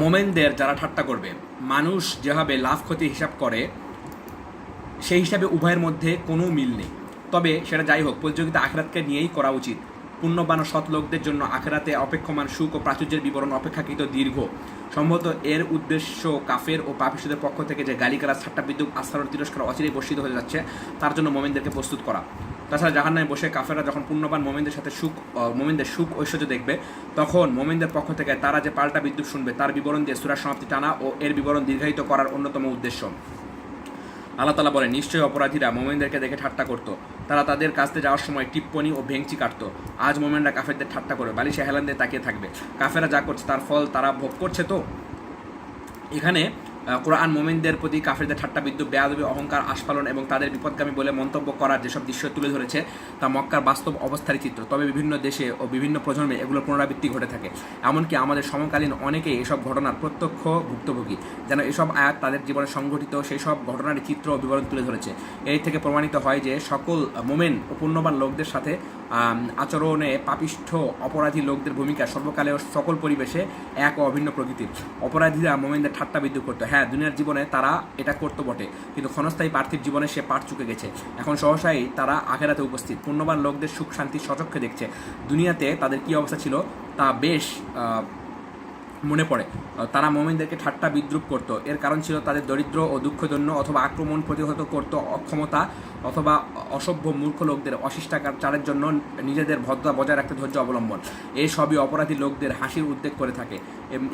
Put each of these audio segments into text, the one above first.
মোমেনদের যারা ঠাট্টা করবে, মানুষ যেভাবে লাভ ক্ষতি হিসাব করে, সেই হিসাবে উভয়ের মধ্যে কোনো মিল নেই। তবে সেটা যাই হোক, প্রতিযোগিতা আখেরাতকে নিয়েই করা উচিত। পুণ্যবান সৎ লোকদের জন্য আখেরাতে অপেক্ষমান সুখ ও প্রাচুর্যের বিবরণ অপেক্ষাকৃত দীর্ঘ। সম্ভবত এর উদ্দেশ্য কাফের ও পাপিসুদের পক্ষ থেকে যে গালিগালাজ ঠাট্টা বিদ্যুৎ আস্থার তিরস্কার অচিরেই বর্ষিত হয়ে যাচ্ছে, তার জন্য মোমেনদেরকে প্রস্তুত করা। তাছাড়া জাহান্নায় বসে কাফেরা যখন পুণ্যবান মোমেনদের সাথে সুখ মোমেনদের সুখ ঐশ্বর্য দেখবে, তখন মোমেনদের পক্ষ থেকে তারা যে পাল্টা বিদ্যুৎ শুনবে, তার বিবরণ দিয়ে সুরার সমাপ্তি টানা ও এর বিবরণ দীর্ঘায়িত করার অন্যতম উদ্দেশ্য। আল্লাহ তালা বলে নিশ্চয়ই অপরাধীরা মোমেনদেরকে দেখে ঠাট্টা করতো। তারা তাদের কাছতে যাওয়ার সময় টিপ্পনি ও ভেংচি কাটতো। আজ মোমেনরা কাফেরদের ঠাট্টা করে, বালিশে হেলান দিয়ে তাকিয়ে থাকবে। কাফেরা যা করছে তার ফল তারা ভোগ করছে তো? এখানে কোরআন মোমেনদের প্রতি কাফেরদের ঠাট্টা বিদ্যুৎ বেয়াদবি, অহংকার, আস্ফালন এবং তাদের বিপদগামী বলে মন্তব্য করার যেসব দৃশ্য তুলে ধরেছে, তা মক্কার বাস্তব অবস্থারই চিত্র। তবে বিভিন্ন দেশে ও বিভিন্ন প্রজন্মে এগুলোর পুনরাবৃত্তি ঘটে থাকে। এমনকি আমাদের সমকালীন অনেকেই এসব ঘটনার প্রত্যক্ষ ভুক্তভোগী। যেন এসব আয়াত তাদের জীবনে সংঘটিত সেই সব ঘটনার চিত্র ও বিবরণ তুলে ধরেছে। এই থেকে প্রমাণিত হয় যে সকল মোমেন ও পুণ্যবান লোকদের সাথে আচরণে পাপিষ্ঠ অপরাধী লোকদের ভূমিকা সর্বকালে ও সকল পরিবেশে এক অভিন্ন প্রকৃতির। অপরাধীরা মোমেনদের ঠাট্টা বিদ্যুৎ করতো। হ্যাঁ দুনিয়ার জীবনে তারা এটা করত বটে, কিন্তু ক্ষণস্থায়ী পার্থিব জীবনে সে পাঠ চুকে গেছে। এখন সহসাই তারা আখেরাতে উপস্থিত। পূর্ণবান লোকদের সুখ, শান্তি, সচক্ষে দেখছে। দুনিয়াতে তাদের কি অবস্থা ছিল? তা বেশ মনে পড়ে। তারা মোমেনদেরকে ঠাট্টা বিদ্রুপ করত। এর কারণ ছিল তাদের দরিদ্র ও দুঃখজন্য অথবা আক্রমণ প্রতিহত করত অক্ষমতা অথবা অসভ্য মূর্খ লোকদের অশিষ্টাকার চারের জন্য নিজেদের ভদ্রতা বজায় রাখতে ধৈর্য অবলম্বন। এই সবই অপরাধী লোকদের হাসির উদ্বেগ করে থাকে।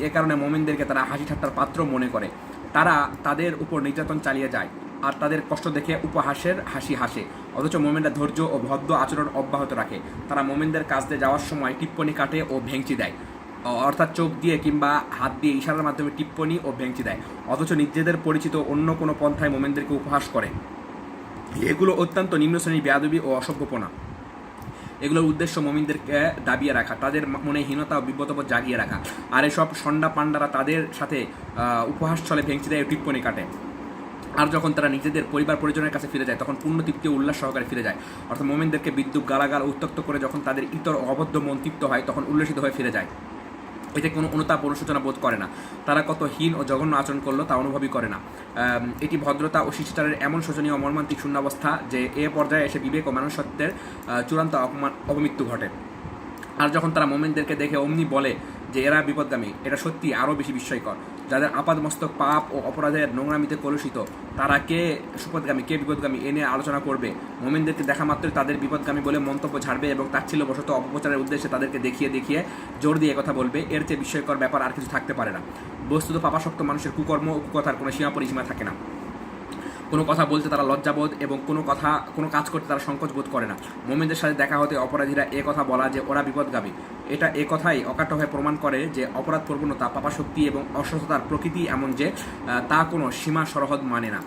এ কারণে মোমেনদেরকে তারা হাসি ঠাট্টার পাত্র মনে করে। তারা তাদের উপর নির্যাতন চালিয়ে যায় আর তাদের কষ্ট দেখে উপহাসের হাসি হাসে। অথচ মোমেনরা ধৈর্য ও ভদ্র আচরণ অব্যাহত রাখে। তারা মোমেনদের কাজ দিয়ে যাওয়ার সময় টিপ্পনি কাটে ও ভেঙচি দেয়। অর্থাৎ চোখ দিয়ে কিংবা হাত দিয়ে ইশারার মাধ্যমে টিপ্পনি ও ভেঙচি দেয়। অথচ নিজেদের পরিচিত অন্য কোনো পন্থায় মোমেনদেরকে উপহাস করে। এগুলো অত্যন্ত নিম্ন শ্রেণির বেয়াদবি ও অসভ্যপনা। এগুলোর উদ্দেশ্য মমিনদেরকে দাবিয়ে রাখা, তাদের মনে হীনতা ও বিব্রতবোধ জাগিয়ে রাখা। আর এসব সন্ডা পান্ডারা তাদের সাথে উপহাস ছলে ভেঙচি দেয় ও টিপ্পনি কাটে। আর যখন তারা নিজেদের পরিবার পরিজনের কাছে ফিরে যায়, তখন পূর্ণ তৃপ্তি উল্লাস সহকারে ফিরে যায়। অর্থাৎ মোমেনদেরকে বিদ্যুৎ গালাগাল, উত্তক্ত করে যখন তাদের ইতর অবদ্ধ মন তৃপ্ত হয়, তখন উল্লসিত হয়ে ফিরে যায়। এতে কোনো অনুতাপ অনুশোচনা বোধ করে না। তারা কত হীন ও জঘন্য আচরণ করল তা অনুভবই করে না। এটি ভদ্রতা ও শিষ্টাচারের এমন শোচনীয় মর্মান্তিক শূন্যাবস্থা যে এ পর্যায়ে এসে বিবেক ও মানুষত্বের চূড়ান্ত অপমান অপমৃত্যু ঘটে। আর যখন তারা মোমেনদেরকে দেখে অমনি বলে যে এরা বিপদগামী, এটা সত্যি আরও বেশি বিস্ময়কর। যাদের আপাদ মস্তক পাপ ও অপরাধের নোংরামিতে কলুষিত, তারা কে? সুপদগামী কে বিপদগামী? এ নিয়ে আলোচনা করবে। মোমেনদেরকে দেখা মাত্রই তাদের বিপদগামী বলে মন্তব্য ছাড়বে এবং তাচ্ছিল্য বশত অপপ্রচারের উদ্দেশ্যে তাদেরকে দেখিয়ে দেখিয়ে জোর দিয়ে কথা বলবে। এর চেয়ে বিস্ময়কর ব্যাপার আর কিছু থাকতে পারে না। বস্তুত পাপাসক্ত মানুষের কুকর্ম ও কুকথার কোনো সীমা পরিসীমা থাকে না। কোনো কথা বলতে তারা লজ্জাবোধ এবং কোনো কথা, কোনো কাজ করতে তারা সংকোচ বোধ করে না। মোমেনদের সাথে দেখা হতে অপরাধীরা এ কথা বলা যে ওরা বিপদগামী। এটা এ কথাই অকাট্য হয়ে প্রমাণ করে যে অপরাধ প্রবণতা, পাপাশক্তি এবং অসুস্থতার প্রকৃতি এমন যে তা কোনো সীমা সরহদ মানে না।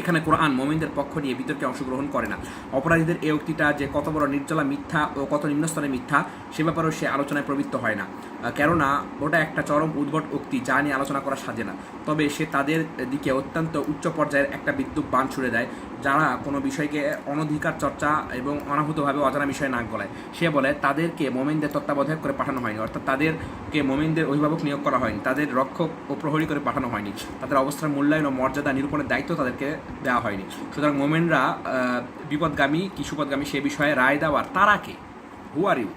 এখানে কোরআন মোমিনদের পক্ষ নিয়ে বিতর্কে অংশগ্রহণ করে না। অপরাধীদের এই উক্তিটা যে কত বড় নির্জলা মিথ্যা ও কত নিম্নস্তরে মিথ্যা, সে ব্যাপারেও সে আলোচনায় প্রবৃত্ত হয় না। কেননা ওটা একটা চরম উদ্ভট উক্তি যা নিয়ে আলোচনা করা সাজে না। তবে সে তাদের দিকে অত্যন্ত উচ্চ পর্যায়ের একটা বিদ্যুৎ বান ছুড়ে দেয়, যারা কোনো বিষয়কে অনধিকার চর্চা এবং অনাহুতভাবে অজানা বিষয়ে নাক গলায়। সে বলে, তাদেরকে মোমেনদের তত্ত্বাবধায়ক করে পাঠানো হয়নি। অর্থাৎ তাদেরকে মোমেনদের অভিভাবক নিয়োগ করা হয়নি, তাদের রক্ষক ও প্রহরী করে পাঠানো হয়নি, তাদের অবস্থার মূল্যায়ন ও মর্যাদা নিরূপণের দায়িত্ব তাদেরকে দেওয়া হয়নি। সুতরাং মোমেনরা বিপদগামী কি সুপদগামী সে বিষয়ে রায় দেওয়ার তারা কে? হু আর ইউ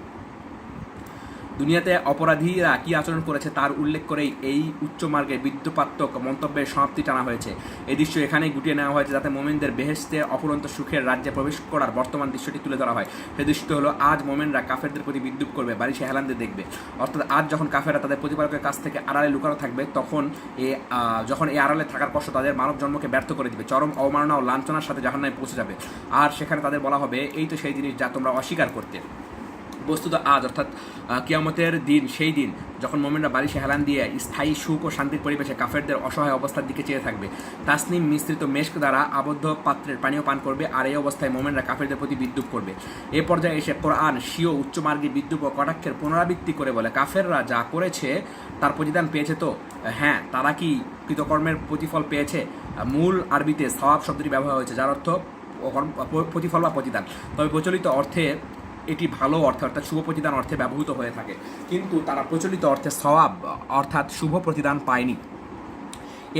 দুনিয়াতে অপরাধীরা কি আচরণ করেছে তার উল্লেখ করেই এই উচ্চ মার্গের বিদ্যুপাত্মক মন্তব্যের সমাপ্তি টানা হয়েছে। এই দৃশ্য এখানেই গুটিয়ে নেওয়া হয়েছে যাতে মোমেনদের বেহেস্তে অপরন্ত সুখের রাজ্যে প্রবেশ করার বর্তমান দৃশ্যটি তুলে ধরা হয়। সেই দৃশ্যটি হলো, আজ মোমেনরা কাফেরদের প্রতি বিদ্যুৎ করবে বাড়ি সে হেলানদের দেখবে। অর্থাৎ আজ যখন কাফেরা তাদের প্রতিপালকের কাছ থেকে আড়ালে লুকানো থাকবে, তখন এ যখন এই আড়ালে থাকার কষ্ট তাদের মানব জন্মকে ব্যর্থ করে দিবে। চরম অবমাননা ও লাঞ্ছনার সাথে জাহান্নায় পৌঁছে যাবে। আর সেখানে তাদের বলা হবে, এই তো সেই জিনিস যা তোমরা অস্বীকার করতে। বস্তুত আজ, অর্থাৎ কিয়ামতের দিন, সেই দিন, যখন মোমেনরা বালিশে হেলান দিয়ে স্থায়ী সুখ ও শান্তির পরিবেশে কাফেরদের অসহায় অবস্থার দিকে চেয়ে থাকবে, তাসনিম মিশ্রিত মেশক দ্বারা আবদ্ধ পাত্রের পানীয় পান করবে, আর এই অবস্থায় মোমেনরা কাফেরদের প্রতি বিদ্যুৎ করবে। এ পর্যায়ে এসে কোরআন স্বীয় উচ্চমার্গী বিদ্যুৎ ও কটাক্ষের পুনরাবৃত্তি করে বলে, কাফেররা যা করেছে, তার প্রতিদান পেয়েছে তো? হ্যাঁ তারা কি কৃতকর্মের প্রতিফল পেয়েছে? মূল আরবিতে সওয়াব শব্দটি ব্যবহার হয়েছে, যার অর্থ প্রতিফল বা প্রতিদান। তবে প্রচলিত অর্থে এটি ভালো অর্থে, অর্থাৎ শুভ প্রতিদান অর্থে ব্যবহৃত হয়ে থাকে। কিন্তু তারা প্রচলিত অর্থে সওয়াব, অর্থাৎ শুভ প্রতিদান পায়নি।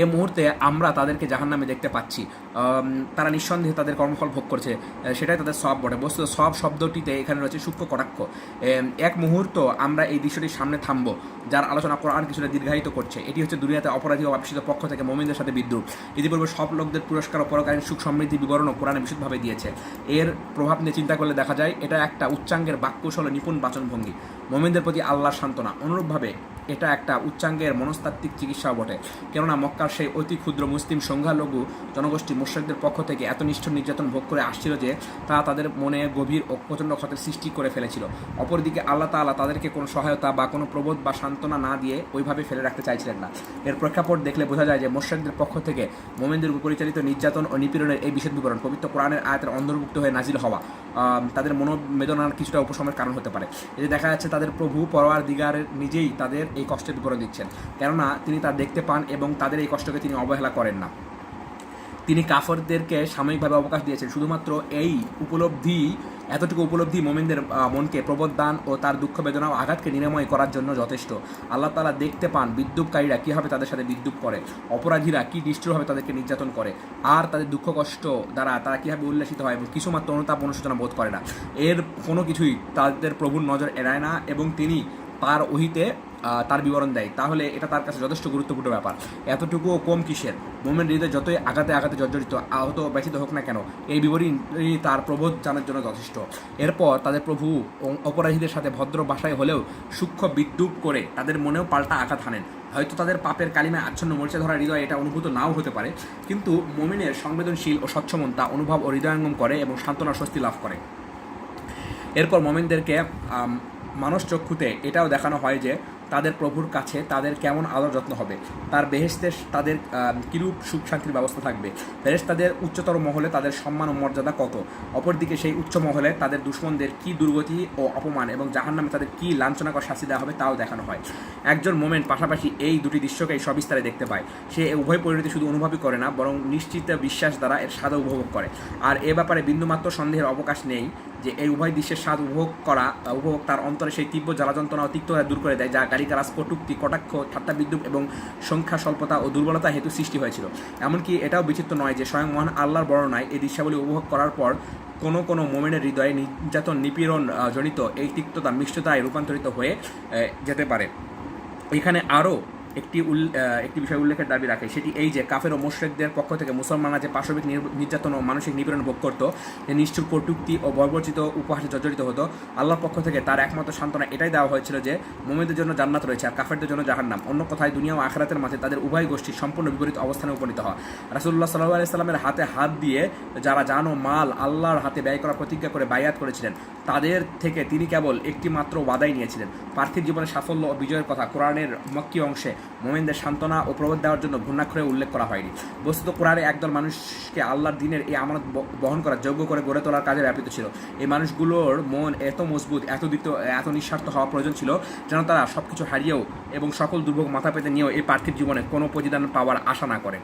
এ মুহূর্তে আমরা তাদেরকে জাহান্নামে দেখতে পাচ্ছি। তারা নিঃসন্দেহে তাদের কর্মফল ভোগ করছে। সেটাই তাদের সব বটে। বস্তু সব শব্দটিতে এখানে রয়েছে সূক্ষ্ম কটাক্ষ এক মুহূর্ত আমরা এই দৃশ্যটির সামনে থামবো, যার আলোচনা কোরআন কিছুটা দীর্ঘায়িত করছে। এটি হচ্ছে দুনিয়াতে অপরাধী ও অপসিত পক্ষ থেকে মোমিনদের সাথে বিদ্রুপ। ইতিপূর্বে সব লোকদের পুরস্কার ও পরকালীন সুখ সমৃদ্ধি বিবরণও কোরআনে বিশুদ্ধভাবে দিয়েছে। এর প্রভাব নিয়ে চিন্তা করলে দেখা যায়, এটা একটা উচ্চাঙ্গের বাক্যশল নিপুণ বাচনভঙ্গি। মোমিনদের প্রতি আল্লাহর সান্ত্বনা। অনুরূপভাবে এটা একটা উচ্চাঙ্গের মনস্তাত্ত্বিক চিকিৎসাও বটে। কেননা মক্কার সেই অতি ক্ষুদ্র মুসলিম সংখ্যালঘু জনগোষ্ঠী মুশ্রিকদের পক্ষ থেকে এত নিষ্ঠুর নির্যাতন ভোগ করে আসছিল যে তা তাদের মনে গভীর ও প্রচণ্ড ক্ষতের সৃষ্টি করে ফেলেছিল। অপরদিকে আল্লাহ তাআলা তাদেরকে কোনো সহায়তা বা কোনো প্রবোধ বা সান্ত্বনা না দিয়ে ওইভাবে ফেলে রাখতে চাইছিলেন না। এর প্রেক্ষাপট দেখলে বোঝা যায় যে মোশ্রেকদের পক্ষ থেকে মোমেনদের পরিচালিত নির্যাতন ও নিপীড়নের এই বিশেষ বিবরণ, পবিত্র কোরআনের আয়াতের অন্তর্ভুক্ত হয়ে নাজিল হওয়া তাদের মনোবেদনার কিছুটা উপশমের কারণ হতে পারে। এতে দেখা যাচ্ছে তাদের প্রভু পরোয়ার দিগারের নিজেই তাদের এই কষ্টের বিবরণ দিচ্ছেন। কেননা তিনি তা দেখতে পান এবং তাদের এই কষ্টকে তিনি অবহেলা করেন না। তিনি কাফরদেরকে সাময়িকভাবে অবকাশ দিয়েছেন। শুধুমাত্র এই উপলব্ধি এতটুকু উপলব্ধি মোমেনদের মনকে প্রবোধদান ও তার দুঃখ বেদনা ও আঘাতকে নিরাময় করার জন্য যথেষ্ট। আল্লাহ তালা দেখতে পান বিদ্যুৎকারীরা কীভাবে তাদের সাথে বিদ্যুৎ করে অপরাধীরা কী নিষ্ঠুরভাবে তাদেরকে নির্যাতন করে আর তাদের দুঃখ কষ্ট দ্বারা তারা কীভাবে উল্লাসিত হয় এবং কিছুমাত্র অনুতাপ অনুশোচনা বোধ করে না। এর কোনো কিছুই তাদের প্রভুর নজর এড়ায় না এবং তিনি তার আহ, তার বিবরণ দেয়। তাহলে এটা তার কাছে যথেষ্ট গুরুত্বপূর্ণ ব্যাপার। এতটুকুও কম কিসের? মোমেন হৃদয় যতই আঘাতে আঘাতে জর্জরিত, আহত, ব্যথিত হোক না কেন, এই বিবরণ তার প্রবোধ জানার জন্য যথেষ্ট। এরপর তাদের প্রভু অপরাধীদের সাথে ভদ্র ভাষায় হলেও সূক্ষ্ম বিদ্রুপ করে তাদের মনেও পাল্টা আঘাত হানেন। হয়তো তাদের পাপের কালিমায় আচ্ছন্ন মরিচা ধরা হৃদয় এটা অনুভূত নাও হতে পারে, কিন্তু মোমিনের সংবেদনশীল ও স্বচ্ছমন তা অনুভব ও হৃদয়ঙ্গম করে এবং সান্ত্বনা স্বস্তি লাভ করে। এরপর মোমেনদেরকে মানস চক্ষুতে এটাও দেখানো হয় যে তাদের প্রভুর কাছে তাদের কেমন আদর যত্ন হবে? তার বেহেস্তে তাদের কিরূপ সুখ শান্তির ব্যবস্থা থাকবে? বেহেস্ত তাদের উচ্চতর মহলে তাদের সম্মান ও মর্যাদা কত? অপরদিকে সেই উচ্চ মহলে তাদের দুশ্মনদের কি দুর্গতি ও অপমান এবং জাহান্নামে তাদের কি লাঞ্ছনাকর শাস্তি দেওয়া হবে তাও দেখানো হয়। একজন মোমেন্ট পাশাপাশি এই দুটি দৃশ্যকেই সবিস্তারে দেখতে পায়। সে উভয় পরিণতি শুধু অনুভবই করে না, বরং নিশ্চিত বিশ্বাস দ্বারা এর স্বাদ উপভোগ করে। আর এ ব্যাপারে বিন্দুমাত্র সন্দেহের অবকাশ নেই। যে এই উভয় দৃশ্যের স্বাদ উপভোগ করা উপভোগ তার অন্তরে সেই তীব্র জ্বালা যন্ত্রণা ও দূর করে দেয়, যা গালিকারাজ কটুক্তি কটাক্ষ, ঠাট্টা বিদ্যুৎ এবং সংখ্যা স্বল্পতা ও দুর্বলতা হেতু সৃষ্টি হয়েছিল। এমনকি এটাও বিচিত্র নয় যে স্বয়ং মহান আল্লাহর বর্ণনায় এই দৃশ্যাবলী উপভোগ করার পর কোনো কোনো মোমেনের হৃদয়ে নির্যাতন, নিপীড়ন জনিত এই তিক্ততা, মিষ্টতায় রূপান্তরিত হয়ে যেতে পারে। এখানে আরও একটি একটি বিষয় উল্লেখের দাবি রাখে। সেটি এই যে কাফের ও মোশরেকদের পক্ষ থেকে মুসলমানরা যে পাশবিক নির- নির্যাতন ও মানসিক নিপীড়ন ভোগ করত, যে নিষ্ঠুর কটুক্তি ও বর্বরচিত উপহাসে জর্জরিত হতো, আল্লাহর পক্ষ থেকে তার একমাত্র সান্ত্বনা এটাই দেওয়া হয়েছিল যে মোমেদের জন্য জান্নাত রয়েছে আর কাফেরদের জন্য জাহান্নাম। অন্য কথায়, দুনিয়া ও আখরাতের মাঝে তাদের উভয় গোষ্ঠীর সম্পূর্ণ বিপরীত অবস্থানে উপনীত হওয়া রাসুল্লাহ সাল্লাহ আলাইস্লামের হাতে হাত দিয়ে যারা জান ও মাল আল্লাহর হাতে ব্যয় করার প্রতিজ্ঞা করে বায়াত করেছিলেন, তাদের থেকে তিনি কেবল একটি মাত্র ওয়াদাই নিয়েছিলেন। পার্থিব জীবনের সাফল্য ও বিজয়ের কথা কোরআনের মক্কি অংশে মোমেনদের সান্ত্বনা ও প্রবোধ দেওয়ার জন্য ঘূর্ণাক্ষরে উল্লেখ করা হয়নি। বস্তুত কোরআনে একদল মানুষকে আল্লাহর দিনের এই আমানত বহন করার যোগ্য করে গড়ে তোলার কাজে ব্যাপৃত ছিল। এই মানুষগুলোর মন এত মজবুত, এত দিত এত নিঃস্বার্থ হওয়া প্রয়োজন ছিল যেন তারা সব কিছু হারিয়েও এবং সকল দুর্ভোগ মাথা পেতে নিয়েও এই পার্থিব জীবনে কোনো প্রতিদান পাওয়ার আশা না করে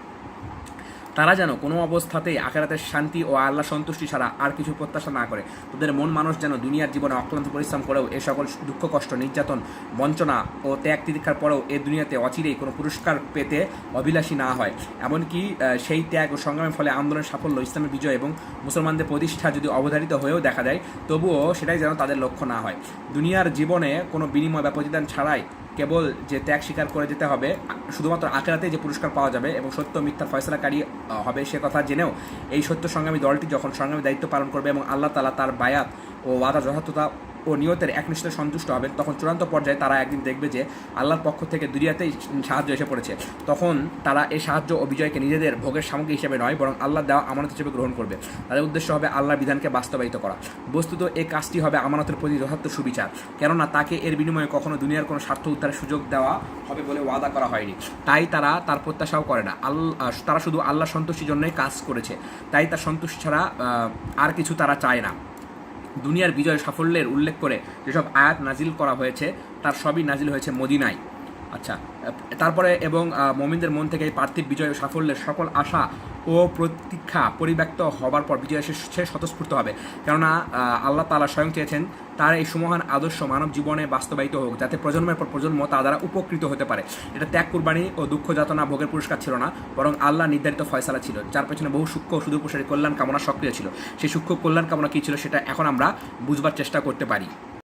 তারা যেন কোনো অবস্থাতেই আখেরাতের শান্তি ও আল্লাহ সন্তুষ্টি ছাড়া আর কিছু প্রত্যাশা না করে। তাদের মন মানুষ যেন দুনিয়ার জীবনে অক্লান্ত পরিশ্রম করেও এ সকল দুঃখ, কষ্ট, নির্যাতন, বঞ্চনা ও ত্যাগ তিতিক্ষার পরেও এ দুনিয়াতে অচিরেই কোনো পুরস্কার পেতে অভিলাষী না হয়। এমনকি সেই ত্যাগ ও সংগ্রামের ফলে আন্দোলনের সাফল্য, ইসলামের বিজয় এবং মুসলমানদের প্রতিষ্ঠা যদি অবধারিত হয়েও দেখা যায়, তবুও সেটাই যেন তাদের লক্ষ্য না হয়। দুনিয়ার জীবনে কোনো বিনিময় বা প্রতিদান ছাড়াই কেবল যে ত্যাগ স্বীকার করে যেতে হবে, শুধুমাত্র আখেরাতে যে পুরস্কার পাওয়া যাবে এবং সত্য মিথ্যা ফয়সলাকারী হবে সে কথা জেনেও এই সত্য সংগ্রামী দলটি যখন সংগ্রামী দায়িত্ব পালন করবে এবং আল্লাহ তালা তার বায়াত ও ওয়াদা যথার্থতা ও নিয়তের একনিষ্ঠে সন্তুষ্ট হবেন তখন চূড়ান্ত পর্যায়ে তারা একদিন দেখবে যে আল্লাহর পক্ষ থেকে দুনিয়াতেই সাহায্য এসে পড়েছে। তখন তারা এই সাহায্য ও বিজয়কে নিজেদের ভোগের সামগ্রী হিসেবে নয়, বরং আল্লাহ দেওয়া আমানত হিসেবে গ্রহণ করবে। তাদের উদ্দেশ্য হবে আল্লাহর বিধানকে বাস্তবায়িত করা। বস্তুত এই কাজটি হবে আমানতের প্রতি যথার্থ সুবিচার, কেননা তাকে এর বিনিময়ে কখনো দুনিয়ার কোনো স্বার্থ উদ্ধারের সুযোগ দেওয়া হবে বলে ওয়াদা করা হয়নি। তাই তারা তার প্রত্যাশাও করে না। আল্লাহ তারা শুধু আল্লাহ সন্তুষ্টির জন্যই কাজ করেছে। তাই তার সন্তুষ্টি ছাড়া আর কিছু তারা চায় না। দুনিয়ার বিজয় সাফল্যের উল্লেখ করে যেসব আয়াত নাজিল করা হয়েছে, তার সবই নাজিল হয়েছে মদিনায়। আচ্ছা তারপরে এবং মমিনদের মন থেকে এই পার্থিব বিজয় সাফল্যের সকল আশা ও প্রতীক্ষা পরিব্যক্ত হবার পর বিজয় সে স্বতঃস্ফূর্ত হবে। কেননা আল্লাহ তালা স্বয়ং চেয়েছেন তার এই সুমহান আদর্শ মানব জীবনে বাস্তবায়িত হোক, যাতে প্রজন্মের পর প্রজন্ম তা দ্বারা উপকৃত হতে পারে। এটা ত্যাগ, কুরবানি ও দুঃখ যাতনা ভোগের পুরস্কার ছিল না, বরং আল্লাহ নির্ধারিত ফয়সালা ছিল, যার পেছনে বহু সূক্ষ্ম সুদূরপ্রসারী কল্যাণ কামনা সক্রিয় ছিল। সেই সূক্ষ্ম কল্যাণ কামনা কী ছিল সেটা এখন আমরা বুঝবার চেষ্টা করতে পারি।